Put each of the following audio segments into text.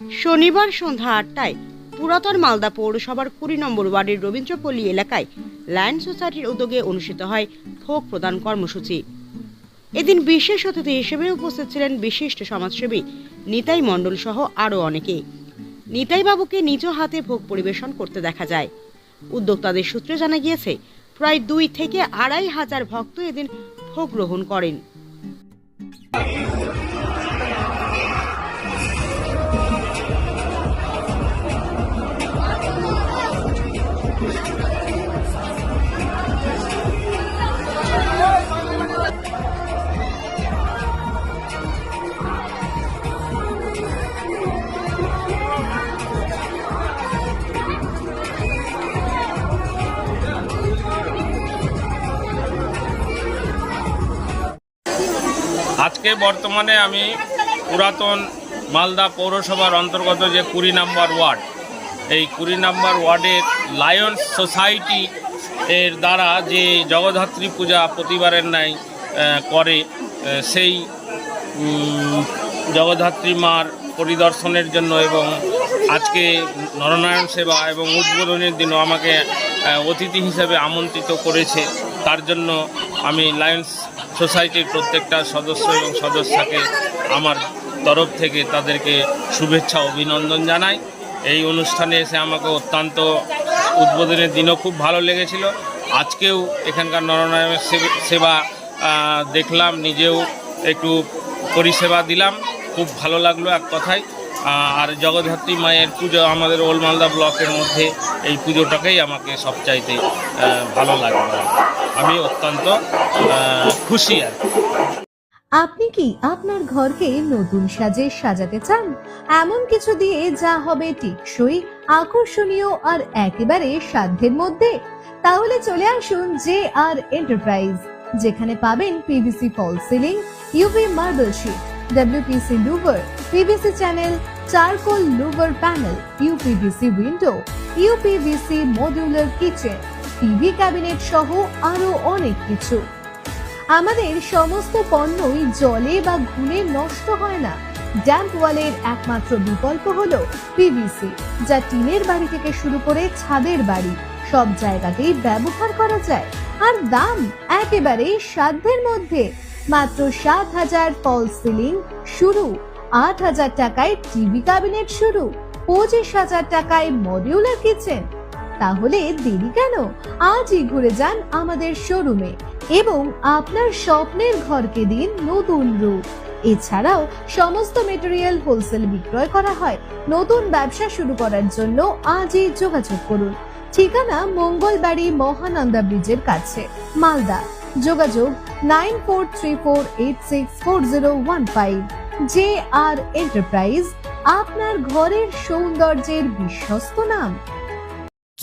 শনিবার সন্ধ্যা আটটায় পুরাতন মালদা পৌরসভার কুড়ি নম্বর ওয়ার্ডের রবীন্দ্রপল্লী এলাকায় লায়ন সোসাইটির উদ্যোগে অনুষ্ঠিত হয় ভোগ প্রদান কর্মসূচি। এদিন বিশেষ অতিথি হিসেবে উপস্থিত ছিলেন বিশিষ্ট সমাজসেবী নিতাই মণ্ডল সহ আরও অনেকে। নিতাই বাবুকে নিজ হাতে ভোগ পরিবেশন করতে দেখা যায়। উদ্যোক্তাদের সূত্রে জানা গিয়েছে, প্রায় দুই থেকে আড়াই হাজার ভক্ত এদিন ভোগ গ্রহণ করেন। আজকে বর্তমানে আমি পুরাতন মালদা পৌরসভার অন্তর্গত যে কুড়ি নাম্বার ওয়ার্ড, এই কুড়ি নাম্বার ওয়ার্ডের লায়ন্স সোসাইটি এর দ্বারা যে জগদ্ধাত্রী পূজা প্রতিবারের ন্যায় করে সেই জগদ্ধাত্রী মার পরিদর্শনের জন্য এবং আজকে নরনারায়ণ সেবা এবং উদ্বোধনের দিনও আমাকে অতিথি হিসেবে আমন্ত্রিত করেছে। তার জন্য আমি লায়ন্স সোসাইটির প্রত্যেকটা সদস্য এবং সদস্যকে আমার তরফ থেকে তাদেরকে শুভেচ্ছা, অভিনন্দন জানাই। এই অনুষ্ঠানে এসে আমাকে অত্যন্ত উদ্বোধনের দিনও খুব ভালো লেগেছিল। আজকেও এখানকার নরনারায়ণের সেবা দেখলাম, নিজেও একটু পরিষেবা দিলাম। খুব ভালো লাগল এক কথায়। আর জগদ্ধাত্রী মায়ের পুজো আমাদের ওল মালদা ব্লকের মধ্যে এই পুজোটাকেই আমাকে সবচাইতে ভালো লাগল আমি অত্যন্ত খুশি আর। আপনি কি আপনার ঘরকে নতুন সাজে সাজাতে চান? এমন কিছু দিয়ে যা হবে টেকসই, আকর্ষণীয় আর একেবারে সাধ্যের মধ্যে? তাহলে চলে আসুন জে আর এন্টারপ্রাইজ যেখানে পাবেন PVC fall ceiling UV marble sheet WPC louvre PVC channel charcoal louvre panel UPVC window UPVC modular kitchen TV cabinet সহ আরও অনেক কিছু। আমাদের সমস্ত পণ্যই জলে বা ঘুনে নষ্ট হয় না। ড্যাম্প ওয়ালের একমাত্র বিকল্প হলো পিভিসি যা টিনের বাড়ি থেকে শুরু করে ছাদের বাড়ি, সব জায়গাতেই ব্যবহার করা যায়। আর দাম একেবারে সাধ্যের মধ্যে। মাত্র সাত হাজার ফল সিলিং শুরু। আট হাজার টাকায় টিভি ক্যাবিনেট শুরু, পঁচিশ হাজার টাকায় মডিউলার কিচেন। তাহলে দেরি কেন? আজই ঘুরে যান আমাদের শোরুমে এবং আপনার স্বপ্নের ঘরকে দিন নতুন রূপ। এছাড়াও সমস্ত মেটেরিয়াল হোলসেল বিক্রয় করা হয়। নতুন ব্যবসা শুরু করার জন্য আজই যোগাযোগ করুন। ঠিকানা মঙ্গলবাড়ি মহানন্দা ব্রিজের কাছে, মালদা। যোগাযোগ nine four three four eight six four zero one five. J R enterprise আপনার ঘরের সৌন্দর্যের বিশ্বস্ত নাম।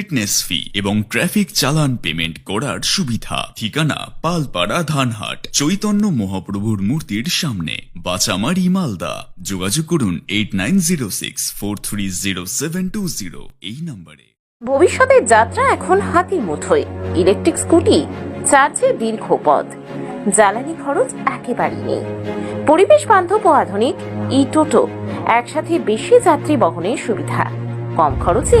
ফিটনেস ফি এবং ট্রাফিক চালান পেমেন্ট করার সুবিধা। ঠিকানা পালপাড়া ধানহাট, চৈতন্য মহাপ্রভুর মূর্তির সামনে। বাচামারি মালদা। যোগাযোগ করুন eight nine zero six four three zero seven two zero এই নম্বরে। ভবিষ্যতের যাত্রা এখন হাতির মুঠোয়। ইলেকট্রিক স্কুটি চার্জে দীর্ঘ পথ। জ্বালানি খরচ একেবারেই নেই। পরিবেশ বান্ধব ও আধুনিক ই টোটো একসাথে বেশি যাত্রী বহনের সুবিধা। কম খরচে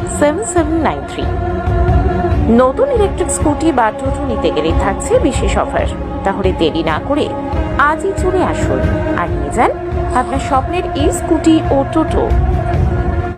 seven seven nine three নতুন ইলেকট্রিক স্কুটি বা টোটো নিতে গেলে থাকছে বিশেষ অফার তাহলে দেরি না করে আজই চলে আসুন। আর নিয়ে যান আপনার স্বপ্নের এই স্কুটি ও টোটো।